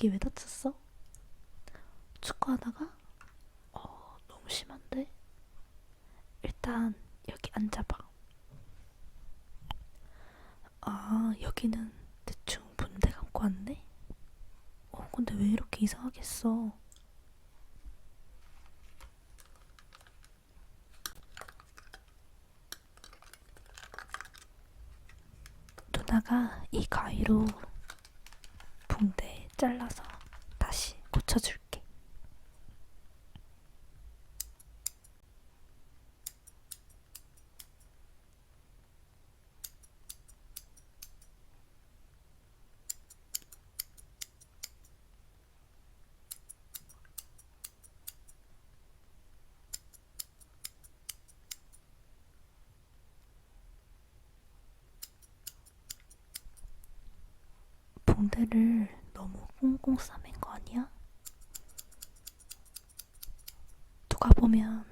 거기 왜 다쳤어? 축구하다가? 어, 너무 심한데? 일단 여기 앉아봐. 아, 여기는 대충 분대 감고 왔네? 어, 근데 왜 이렇게 이상하게 써? 누나가 이 가위로 붕대 잘라서 다시 고쳐줄게. 붕대를 너무 꽁꽁 싸맨 거 아니야? 누가 보면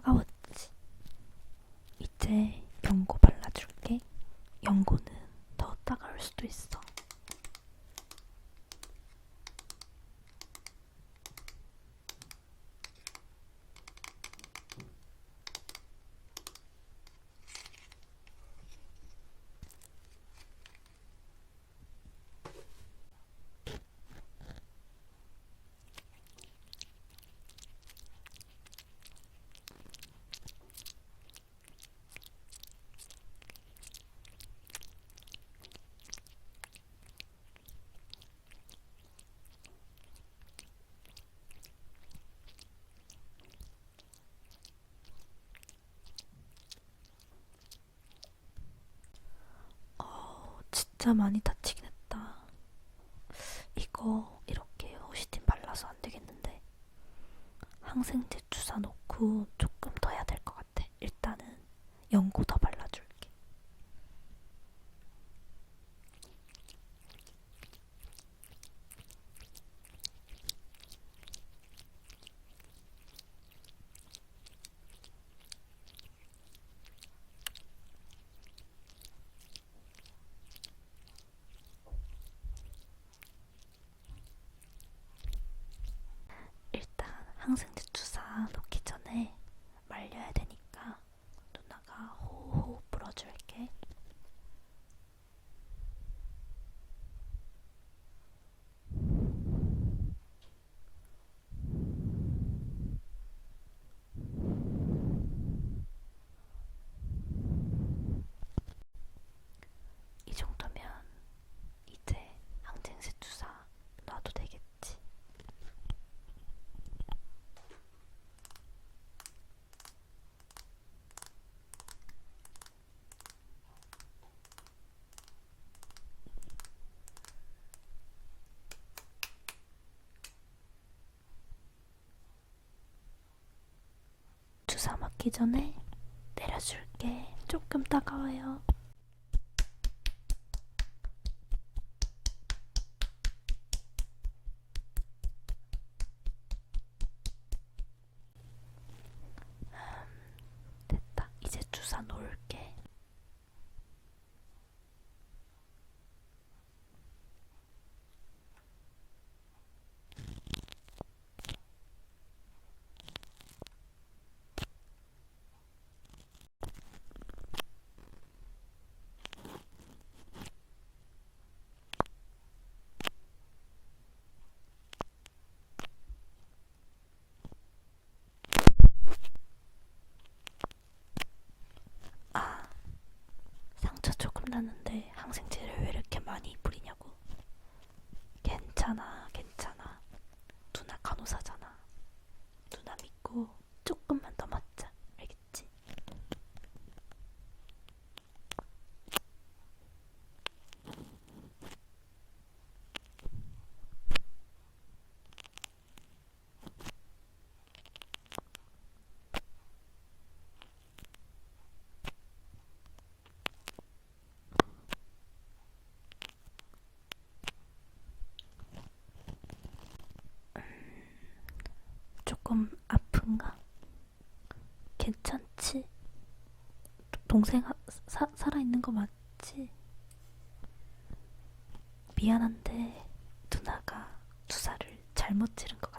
많이 따가웠지. 이제 연고 발라줄게. 연고는 더 따가울 수도 있어. 어, 진짜 많이 다치긴 했다. 이거 이렇게 호시틴 발라서 안 되겠는데. 항생제 주사 놓고 조금 더 해야 될 것 같아. 일단은 연고 더 발라줄게. 일단 항생제 주사 익기 전에 내려줄게. 조금 따가워요. 음, 됐다. 이제 주사 놓을게. 조금 아픈가? 괜찮지? 동생 사, 살아있는 거 맞지? 미안한데 누나가 주사를 잘못 찌른 것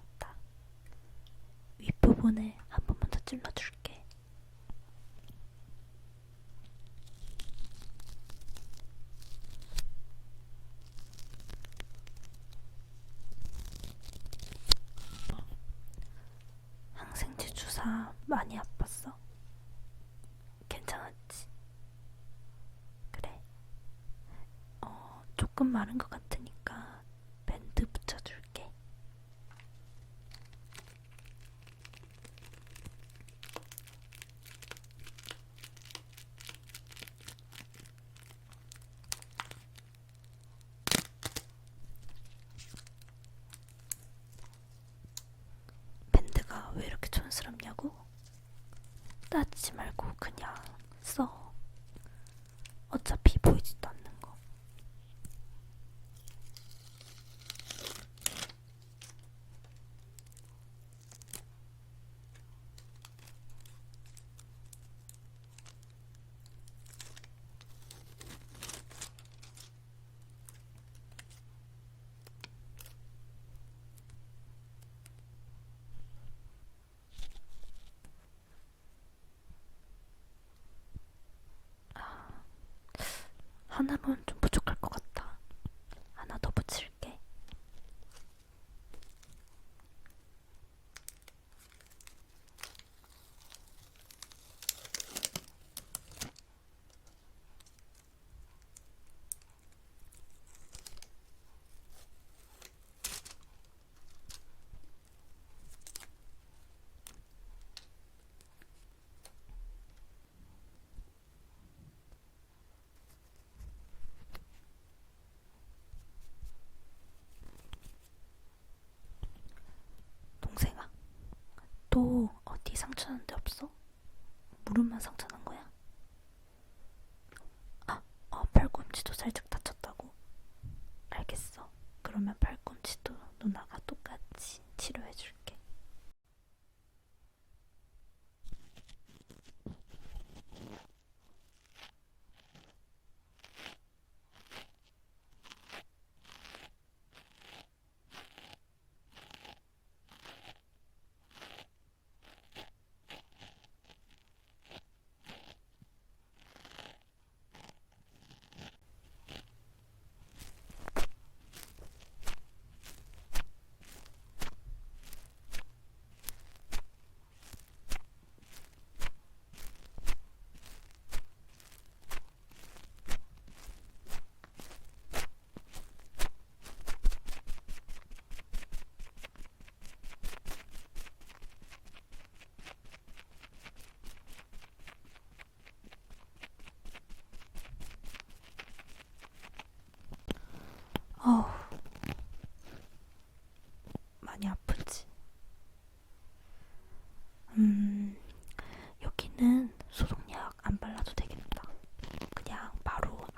말은 것 같아. andar 상처는 데 없어? 무릎만 상처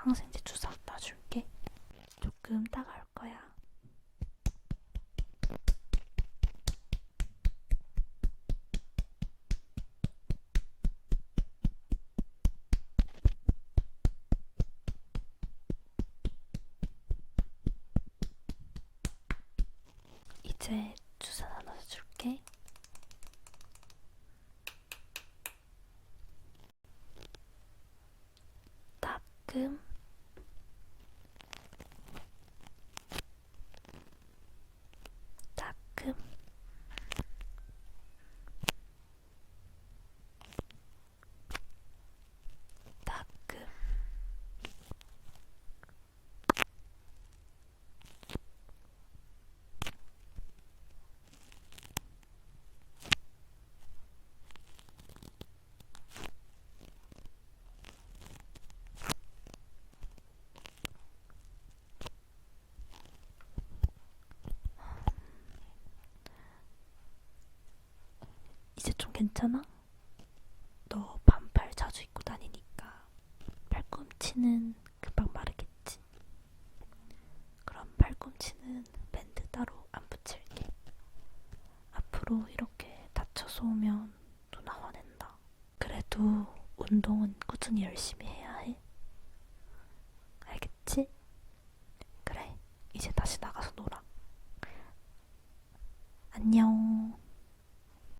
항생제 주사 놔줄게. 조금 따가울 거야. 이제 주사 나눠줄게. 따끔 괜찮아? 너 반팔 자주 입고 다니니까 팔꿈치는